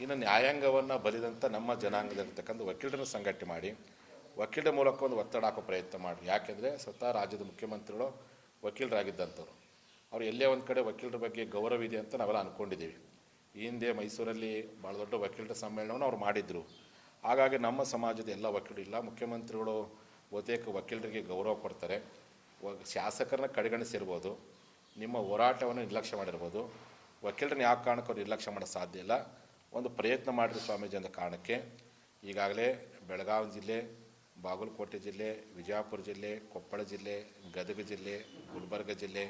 ಇನ್ನು ನ್ಯಾಯಾಂಗವನ್ನು ಬಲಿದಂಥ ನಮ್ಮ ಜನಾಂಗದಲ್ಲಿರ್ತಕ್ಕಂಥ ವಕೀಲರನ್ನು ಸಂಘಟನೆ ಮಾಡಿ, ವಕೀಲರ ಮೂಲಕ ಒಂದು ಒತ್ತಡ ಹಾಕೋ ಪ್ರಯತ್ನ ಮಾಡಿ. ಯಾಕೆಂದರೆ ಸ್ವತಃ ರಾಜ್ಯದ ಮುಖ್ಯಮಂತ್ರಿಗಳು ವಕೀಲರಾಗಿದ್ದಂಥವ್ರು. ಅವ್ರು ಎಲ್ಲೇ ಒಂದು ಕಡೆ ವಕೀಲರ ಬಗ್ಗೆ ಗೌರವ ಇದೆ ಅಂತ ನಾವೆಲ್ಲ ಅಂದ್ಕೊಂಡಿದ್ದೀವಿ ಈ ಹಿಂದೆ ಮೈಸೂರಲ್ಲಿ ಭಾಳ ದೊಡ್ಡ ವಕೀಲರ ಸಮ್ಮೇಳನವನ್ನು ಅವ್ರು ಮಾಡಿದರು. ಹಾಗಾಗಿ ನಮ್ಮ ಸಮಾಜದ ಎಲ್ಲ ವಕೀಲರು ಇಲ್ಲ, ಮುಖ್ಯಮಂತ್ರಿಗಳು ಬಹುತೇಕ ವಕೀಲರಿಗೆ ಗೌರವ ಕೊಡ್ತಾರೆ. ವ- ಶಾಸಕರನ್ನ ಕಡೆಗಣಿಸಿರ್ಬೋದು, ನಿಮ್ಮ ಹೋರಾಟವನ್ನು ನಿರ್ಲಕ್ಷ್ಯ ಮಾಡಿರ್ಬೋದು. ವಕೀಲರನ್ನ ಯಾವ ಕಾರಣಕ್ಕೂ ನಿರ್ಲಕ್ಷ್ಯ ಮಾಡೋಕ್ಕೆ ಸಾಧ್ಯ ಇಲ್ಲ. ಒಂದು ಪ್ರಯತ್ನ ಮಾಡಿದ್ರು ಸ್ವಾಮೀಜಿ ಅನ್ನೋ ಕಾರಣಕ್ಕೆ ಈಗಾಗಲೇ ಬೆಳಗಾವಿ ಜಿಲ್ಲೆ, ಬಾಗಲಕೋಟೆ ಜಿಲ್ಲೆ, ವಿಜಯಪುರ ಜಿಲ್ಲೆ, ಕೊಪ್ಪಳ ಜಿಲ್ಲೆ, ಗದಗ ಜಿಲ್ಲೆ, ಗುಲ್ಬರ್ಗ ಜಿಲ್ಲೆ,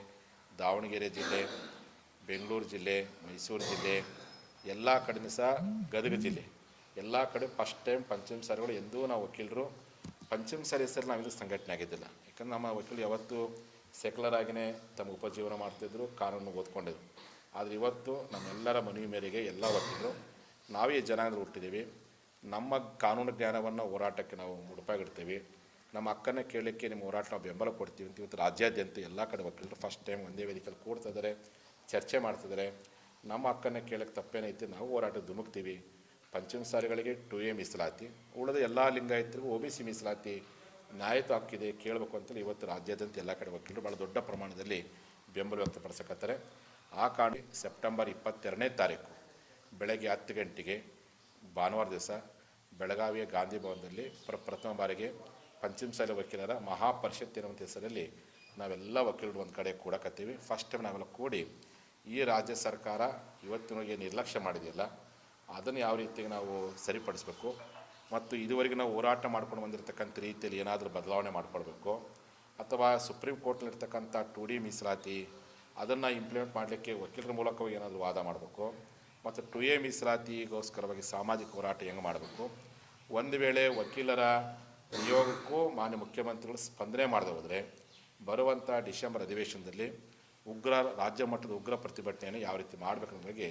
ದಾವಣಗೆರೆ ಜಿಲ್ಲೆ, ಬೆಂಗಳೂರು ಜಿಲ್ಲೆ, ಮೈಸೂರು ಜಿಲ್ಲೆ, ಎಲ್ಲ ಕಡೆನೂ ಸಹ ಗದಗ ಜಿಲ್ಲೆ. ಎಲ್ಲ ಕಡೆ ಫಸ್ಟ್ ಟೈಮ್ ಪಂಚಮ ಸಾರಿಗಳು ಎಂದೂ ನಾವು ವಕೀಲರು, ಪಂಚಮ ಸಾರಿ ಹೆಸರು ನಾವಿಂದು ಸಂಘಟನೆ ಆಗಿದ್ದಿಲ್ಲ. ಯಾಕಂದ್ರೆ ನಮ್ಮ ವಕೀಲರು ಯಾವತ್ತೂ ಸೆಕ್ಯುಲರ್ ಆಗಿಯೇ ತಮ್ಮ ಉಪಜೀವನ ಮಾಡ್ತಿದ್ರು, ಕಾನೂನು ಓದ್ಕೊಂಡಿದ್ರು ಆದರೆ ಇವತ್ತು ನಮ್ಮೆಲ್ಲರ ಮನವಿ ಮೇರೆಗೆ ಎಲ್ಲ ವಕೀಲರು ನಾವೇ ಜನಾಂಗದಲ್ಲಿ ಹುಟ್ಟಿದ್ದೀವಿ. ನಮ್ಮ ಕಾನೂನು ಜ್ಞಾನವನ್ನು ಹೋರಾಟಕ್ಕೆ ನಾವು ಮುಡುಪಾಗಿಡ್ತೀವಿ. ನಮ್ಮ ಅಕ್ಕನ ಕೇಳಲಿಕ್ಕೆ ನಿಮ್ಮ ಹೋರಾಟ ನಾವು ಬೆಂಬಲ ಕೊಡ್ತೀವಿ ಅಂತ ಇವತ್ತು ರಾಜ್ಯಾದ್ಯಂತ ಎಲ್ಲ ಕಡೆ ವಕೀಲರು ಫಸ್ಟ್ ಟೈಮ್ ಒಂದೇ ವೇದಿಕೆಯಲ್ಲಿ ಕೂಡ್ತಿದ್ದಾರೆ ಚರ್ಚೆ ಮಾಡ್ತಿದ್ದಾರೆ ನಮ್ಮ ಅಕ್ಕನ ಕೇಳಕ್ಕೆ ತಪ್ಪೇನೈತಿ ನಾವು ಹೋರಾಟ ಧುಮುಕ್ತೀವಿ. ಪಂಚಮ ಸಾರಿಗಳಿಗೆ ಟು ಎ ಮೀಸಲಾತಿ, ಉಳಿದ ಎಲ್ಲ ಲಿಂಗಾಯತರಿಗೂ ಒ ಬಿ ಸಿ ಮೀಸಲಾತಿ ನ್ಯಾಯತ ಹಾಕಿದೆ ಕೇಳಬೇಕು ಅಂತೇಳಿ ಇವತ್ತು ರಾಜ್ಯಾದ್ಯಂತ ಎಲ್ಲ ಕಡೆ ವಕೀಲರು ಭಾಳ ದೊಡ್ಡ ಪ್ರಮಾಣದಲ್ಲಿ ಬೆಂಬಲ ವ್ಯಕ್ತಪಡಿಸಕತ್ತಾರೆ. ಆ ಕಾರಣ ಸೆಪ್ಟೆಂಬರ್ ಇಪ್ಪತ್ತೆರಡನೇ ತಾರೀಕು. ಬೆಳಗ್ಗೆ ಹತ್ತು ಗಂಟೆಗೆ ಭಾನುವಾರ ದಿವಸ ಬೆಳಗಾವಿಯ ಗಾಂಧಿ ಭವನದಲ್ಲಿ ಪ್ರ ಪ್ರಥಮ ಬಾರಿಗೆ ಪಂಚಮಸಾಲಿ ವಕೀಲರ ಮಹಾಪರಿಷತ್ ಎನ್ನುವಂಥ ಹೆಸರಲ್ಲಿ ನಾವೆಲ್ಲ ವಕೀಲರು ಒಂದು ಕಡೆ ಕೂಡಕತ್ತೀವಿ ಫಸ್ಟ್ ಟೈಮ್ ನಾವೆಲ್ಲ ಕೂಡಿ ಈ ರಾಜ್ಯ ಸರ್ಕಾರ ಇವತ್ತಿನವರೆಗೆ ನಿರ್ಲಕ್ಷ್ಯ ಮಾಡಿದೆಯಲ್ಲ, ಅದನ್ನು ಯಾವ ರೀತಿಗೆ ನಾವು ಸರಿಪಡಿಸ್ಬೇಕು ಮತ್ತು ಇದುವರೆಗೆ ನಾವು ಹೋರಾಟ ಮಾಡ್ಕೊಂಡು ಬಂದಿರತಕ್ಕಂಥ ರೀತಿಯಲ್ಲಿ ಏನಾದರೂ ಬದಲಾವಣೆ ಮಾಡಿಕೊಳ್ಬೇಕು ಅಥವಾ ಸುಪ್ರೀಂ ಕೋರ್ಟ್ನಲ್ಲಿರ್ತಕ್ಕಂಥ ಟು ಡಿ ಮೀಸಲಾತಿ ಅದನ್ನು ಇಂಪ್ಲಿಮೆಂಟ್ ಮಾಡಲಿಕ್ಕೆ ವಕೀಲರ ಮೂಲಕವಾಗಿ ಏನಾದರೂ ವಾದ ಮಾಡಬೇಕು. ಮತ್ತು ಟು ಎ ಮೀಸಲಾತಿಗೋಸ್ಕರವಾಗಿ ಸಾಮಾಜಿಕ ಹೋರಾಟ ಹೆಂಗೆ ಮಾಡಬೇಕು? ಒಂದು ವೇಳೆ ವಕೀಲರ ನಿಯೋಗಕ್ಕೂ ಮಾನ್ಯ ಮುಖ್ಯಮಂತ್ರಿಗಳು ಸ್ಪಂದನೆ ಮಾಡದೆ ಹೋದರೆ ಬರುವಂಥ ಡಿಸೆಂಬರ್ ಅಧಿವೇಶನದಲ್ಲಿ ಉಗ್ರ ರಾಜ್ಯ ಮಟ್ಟದ ಉಗ್ರ ಪ್ರತಿಭಟನೆಯನ್ನು ಯಾವ ರೀತಿ ಮಾಡಬೇಕು ಅನ್ನೋ ಬಗ್ಗೆ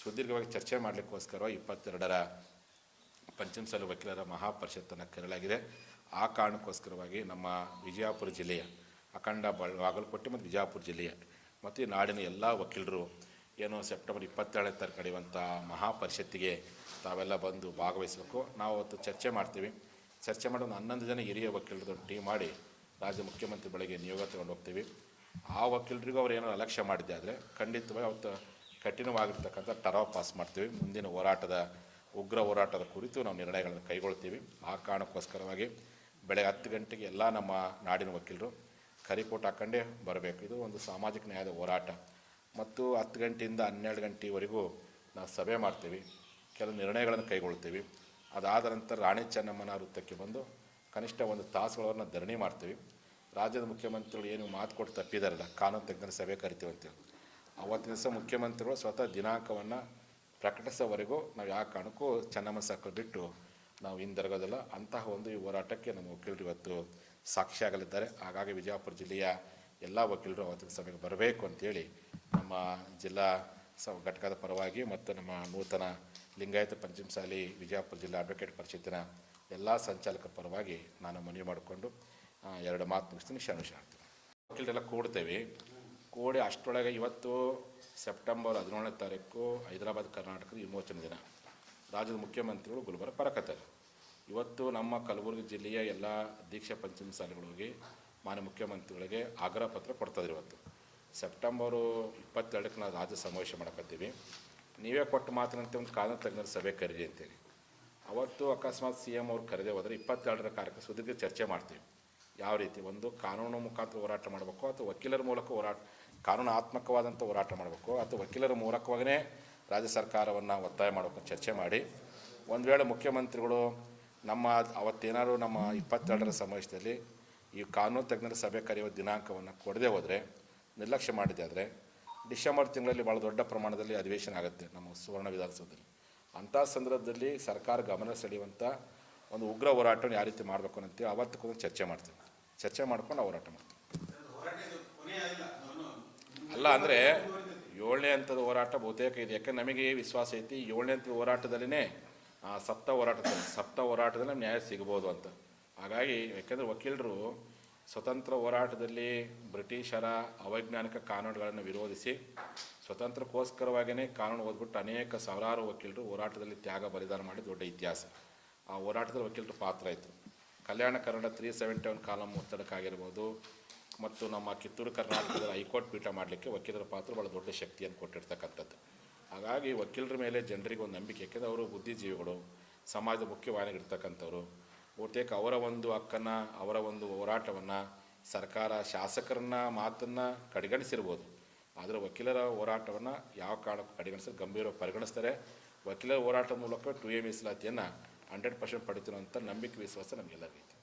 ಸುದೀರ್ಘವಾಗಿ ಚರ್ಚೆ ಮಾಡಲಿಕ್ಕೋಸ್ಕರ ಇಪ್ಪತ್ತೆರಡರ ಪಂಚಮಸಾಲಿ ವಕೀಲರ ಮಹಾಪರಿಷತ್ತನ್ನು ಕರೆಯಲಾಗಿದೆ. ಆ ಕಾರಣಕ್ಕೋಸ್ಕರವಾಗಿ ನಮ್ಮ ವಿಜಯಪುರ ಜಿಲ್ಲೆಯ ಅಖಂಡ ಬಾಗಲಕೋಟೆ ಮತ್ತು ವಿಜಯಪುರ ಜಿಲ್ಲೆಯ ಮತ್ತು ನಾಡಿನ ಎಲ್ಲ ವಕೀಲರು ಏನು ಸೆಪ್ಟೆಂಬರ್ ಇಪ್ಪತ್ತೇಳನೇ ತಾರೀಕು ನಡೆಯುವಂಥ ಮಹಾಪರಿಷತ್ತಿಗೆ ತಾವೆಲ್ಲ ಬಂದು ಭಾಗವಹಿಸಬೇಕು. ನಾವು ಅವತ್ತು ಚರ್ಚೆ ಮಾಡ್ತೀವಿ. ಚರ್ಚೆ ಮಾಡಿ ಒಂದು ಹನ್ನೊಂದು ಜನ ಹಿರಿಯ ವಕೀಲರದ್ದು ಟೀಮ್ ಮಾಡಿ ರಾಜ್ಯ ಮುಖ್ಯಮಂತ್ರಿ ಬಳಿಗೆ ನಿಯೋಗ ತಗೊಂಡು ಹೋಗ್ತೀವಿ. ಆ ವಕೀಲರಿಗೂ ಅವ್ರು ಏನಾದ್ರು ಅಲಕ್ಷ್ಯ ಮಾಡಿದ್ದೆ ಆದರೆ ಖಂಡಿತವಾಗಿ ಅವತ್ತು ಕಠಿಣವಾಗಿರ್ತಕ್ಕಂಥ ಟರಾವ್ ಪಾಸ್ ಮಾಡ್ತೀವಿ. ಮುಂದಿನ ಹೋರಾಟದ, ಉಗ್ರ ಹೋರಾಟದ ಕುರಿತು ನಾವು ನಿರ್ಣಯಗಳನ್ನು ಕೈಗೊಳ್ತೀವಿ. ಆ ಕಾರಣಕ್ಕೋಸ್ಕರವಾಗಿ ಬೆಳಗ್ಗೆ ಹತ್ತು ಗಂಟೆಗೆ ಎಲ್ಲ ನಮ್ಮ ನಾಡಿನ ವಕೀಲರು ಕರಿಕೋಟ್ ಹಾಕೊಂಡೇ ಬರಬೇಕು. ಇದು ಒಂದು ಸಾಮಾಜಿಕ ನ್ಯಾಯದ ಹೋರಾಟ. ಮತ್ತು ಹತ್ತು ಗಂಟೆಯಿಂದ ಹನ್ನೆರಡು ಗಂಟೆವರೆಗೂ ನಾವು ಸಭೆ ಮಾಡ್ತೀವಿ. ಕೆಲವು ನಿರ್ಣಯಗಳನ್ನು ಕೈಗೊಳ್ತೀವಿ ಅದಾದ ನಂತರ ರಾಣಿ ಚೆನ್ನಮ್ಮನ ವೃತ್ತಕ್ಕೆ ಬಂದು ಕನಿಷ್ಠ ಒಂದು ತಾಸುಗಳನ್ನು ಧರಣಿ ಮಾಡ್ತೀವಿ. ರಾಜ್ಯದ ಮುಖ್ಯಮಂತ್ರಿಗಳು ಏನು ಮಾತು ಕೊಟ್ಟು ತಪ್ಪಿದಾರಲ್ಲ, ಕಾನೂನು ತಜ್ಞರ ಸಭೆ ಕರಿತೀವಿ ಅಂತೇಳಿ ಅವತ್ತಿನ ದಿವಸ ಮುಖ್ಯಮಂತ್ರಿಗಳು ಸ್ವತಃ ದಿನಾಂಕವನ್ನು ಪ್ರಕಟಿಸೋವರೆಗೂ ನಾವು ಯಾವ ಕಾರಣಕ್ಕೂ ಚೆನ್ನಮ್ಮ ಸರ್ಕಲ್ ಬಿಟ್ಟು ನಾವು ಹಿಂದಿರುಗೋದಿಲ್ಲ. ಅಂತಹ ಒಂದು ಈ ಹೋರಾಟಕ್ಕೆ ನಮ್ಮ ವಕೀಲರು ಇವತ್ತು ಸಾಕ್ಷಿಯಾಗಲಿದ್ದಾರೆ. ಹಾಗಾಗಿ ವಿಜಯಪುರ ಜಿಲ್ಲೆಯ ಎಲ್ಲ ವಕೀಲರು ಅವತ್ತಿನ ಸಭೆಗೆ ಬರಬೇಕು ಅಂತೇಳಿ ನಮ್ಮ ಜಿಲ್ಲಾ ಸ, ಘಟಕದ ಪರವಾಗಿ ಮತ್ತು ನಮ್ಮ ನೂತನ ಲಿಂಗಾಯತ ಪಂಚಮಸಾಲಿ ವಿಜಯಪುರ ಜಿಲ್ಲಾ ಅಡ್ವೊಕೇಟ್ ಪರಿಷತ್ತಿನ ಎಲ್ಲ ಸಂಚಾಲಕರ ಪರವಾಗಿ ನಾನು ಮನವಿ ಮಾಡಿಕೊಂಡು ಎರಡು ಮಾತು ಮುಗಿಸ್ತೀನಿ. ಶನುಷ ವಕೀಲರೆಲ್ಲ ಕೂಡ್ತೇವೆ. ಕೂಡಿ ಅಷ್ಟರೊಳಗೆ ಇವತ್ತು ಸೆಪ್ಟೆಂಬರ್ ಹದಿನೇಳನೇ ತಾರೀಕು ಹೈದರಾಬಾದ್ ಕರ್ನಾಟಕದ ವಿಮೋಚನೆ ದಿನ. ರಾಜ್ಯದ ಮುಖ್ಯಮಂತ್ರಿಗಳು ಗುಲ್ಬರ್ಗ ಪರಕತ್ತಾರೆ ಇವತ್ತು ನಮ್ಮ ಕಲಬುರಗಿ ಜಿಲ್ಲೆಯ ಎಲ್ಲ ದೀಕ್ಷಾ ಪಂಚಮಸಾಲಿಗಳಿಗೆ, ಮಾನ್ಯ ಮುಖ್ಯಮಂತ್ರಿಗಳಿಗೆ ಆಗ್ರಹ ಪತ್ರ ಕೊಡ್ತಾಯಿದ್ರು ಇವತ್ತು. ಸೆಪ್ಟೆಂಬರು ಇಪ್ಪತ್ತೆರಡಕ್ಕೆ ನಾವು ರಾಜ್ಯ ಸಮಾವೇಶ ಮಾಡಕತ್ತೀವಿ. ನೀವೇ ಕೊಟ್ಟು ಮಾತಿನಂತೆ ಒಂದು ಕಾನೂನು ತಜ್ಞರ ಸಭೆ ಕರೆದಿ ಅಂತೇಳಿ. ಅವತ್ತು ಅಕಸ್ಮಾತ್ ಸಿ ಎಂ ಅವ್ರು ಕರೆದೇ ಹೋದರೆ ಇಪ್ಪತ್ತೆರಡರ ಕಾರ್ಯಕ್ಕೆ ಸುದೀರ್ಘ ಚರ್ಚೆ ಮಾಡ್ತೀವಿ. ಯಾವ ರೀತಿ? ಒಂದು ಕಾನೂನು ಮುಖಾಂತರ ಹೋರಾಟ ಮಾಡಬೇಕು ಅಥವಾ ವಕೀಲರ ಮೂಲಕ ಹೋರಾಟ ಕಾನೂನಾತ್ಮಕವಾದಂಥ ಹೋರಾಟ ಮಾಡಬೇಕು ಅಥವಾ ವಕೀಲರ ಮೂಲಕವಾಗೇ ರಾಜ್ಯ ಸರ್ಕಾರವನ್ನು ಒತ್ತಾಯ ಮಾಡಬೇಕು ಚರ್ಚೆ ಮಾಡಿ. ಒಂದು ವೇಳೆ ಮುಖ್ಯಮಂತ್ರಿಗಳು ನಮ್ಮ ಅವತ್ತೇನಾದ್ರು ನಮ್ಮ ಇಪ್ಪತ್ತೆರಡರ ಸಮಾವೇಶದಲ್ಲಿ ಈ ಕಾನೂನು ತಜ್ಞರ ಸಭೆ ಕರೆಯುವ ದಿನಾಂಕವನ್ನು ಕೊಡದೆ ಹೋದರೆ ನಿರ್ಲಕ್ಷ್ಯ ಮಾಡಿದೆ ಆದರೆ ಡಿಸೆಂಬರ್ ತಿಂಗಳಲ್ಲಿ ಭಾಳ ದೊಡ್ಡ ಪ್ರಮಾಣದಲ್ಲಿ ಅಧಿವೇಶನ ಆಗುತ್ತೆ ನಮ್ಮ ಸುವರ್ಣ ವಿಧಾನಸೌಧದಲ್ಲಿ. ಅಂಥ ಸಂದರ್ಭದಲ್ಲಿ ಸರ್ಕಾರ ಗಮನ ಸೆಳೆಯುವಂಥ ಒಂದು ಉಗ್ರ ಹೋರಾಟವನ್ನು ಯಾವ ರೀತಿ ಮಾಡಬೇಕು ಅಂತೇಳಿ ಅವತ್ತು ಕೂಡ ಚರ್ಚೆ ಮಾಡ್ತೀವಿ. ಚರ್ಚೆ ಮಾಡ್ಕೊಂಡು ಹೋರಾಟ ಮಾಡ್ತೀವಿ. ಅಲ್ಲ ಅಂದರೆ ಏಳನೇ ಹಂತದ ಹೋರಾಟ ಬಹುತೇಕ ಇದೆ. ಯಾಕಂದ್ರೆ ನಮಗೆ ವಿಶ್ವಾಸ ಐತಿ, ಏಳನೇ ಹಂತದ ಹೋರಾಟದಲ್ಲಿನೇ ಸಪ್ತ ಹೋರಾಟದಲ್ಲಿ ಸಪ್ತ ಹೋರಾಟದಲ್ಲಿ ನ್ಯಾಯ ಸಿಗ್ಬೋದು ಅಂತ. ಹಾಗಾಗಿ ಯಾಕೆಂದರೆ ವಕೀಲರು ಸ್ವತಂತ್ರ ಹೋರಾಟದಲ್ಲಿ ಬ್ರಿಟಿಷರ ಅವೈಜ್ಞಾನಿಕ ಕಾನೂನುಗಳನ್ನು ವಿರೋಧಿಸಿ ಸ್ವತಂತ್ರಕ್ಕೋಸ್ಕರವಾಗಿಯೇ ಕಾನೂನು ಓದ್ಬಿಟ್ಟು ಅನೇಕ ಸಾವಿರಾರು ವಕೀಲರು ಹೋರಾಟದಲ್ಲಿ ತ್ಯಾಗ ಬಲಿದಾನ ಮಾಡಿ ದೊಡ್ಡ ಇತಿಹಾಸ. ಆ ಹೋರಾಟದಲ್ಲಿ ವಕೀಲರು ಪಾತ್ರ ಇತ್ತು. Kalyana Kannada three seventy one column ಒತ್ತಡಕ್ಕಾಗಿರ್ಬೋದು ಮತ್ತು ನಮ್ಮ ಕಿತ್ತೂರು ಕರ್ನಾಟಕದ ಹೈಕೋರ್ಟ್ ಪೀಠ ಮಾಡಲಿಕ್ಕೆ ವಕೀಲರ ಪಾತ್ರ ಭಾಳ ದೊಡ್ಡ ಶಕ್ತಿಯನ್ನು ಕೊಟ್ಟಿರ್ತಕ್ಕಂಥದ್ದು. ಹಾಗಾಗಿ ವಕೀಲರ ಮೇಲೆ ಜನರಿಗೆ ಒಂದು ನಂಬಿಕೆ, ಯಾಕೆಂದರೆ ಅವರು ಬುದ್ಧಿಜೀವಿಗಳು, ಸಮಾಜದ ಮುಖ್ಯವಾಹಿನಿಗಿರ್ತಕ್ಕಂಥವ್ರು ಬಹುತೇಕ ಅವರ ಒಂದು ಹಕ್ಕನ್ನು, ಅವರ ಒಂದು ಹೋರಾಟವನ್ನು ಸರ್ಕಾರ ಶಾಸಕರನ್ನ ಮಾತನ್ನು ಕಡೆಗಣಿಸಿರ್ಬೋದು. ಆದರೆ ವಕೀಲರ ಹೋರಾಟವನ್ನು ಯಾವ ಕಾರಣಕ್ಕೂ ಕಡೆಗಣಿಸಿ ಗಂಭೀರವಾಗಿ ಪರಿಗಣಿಸ್ತಾರೆ. ವಕೀಲರ ಹೋರಾಟದ ಮೂಲಕ ಟು ಎ ಮೀಸಲಾತಿಯನ್ನು ಹಂಡ್ರೆಡ್ ಪರ್ಸೆಂಟ್ ಪಡಿತೀರೋ ಅಂತ ನಂಬಿಕೆ ವಿಶ್ವಾಸ ನಮಗೆಲ್ಲರಿಗೂ ಐತೆ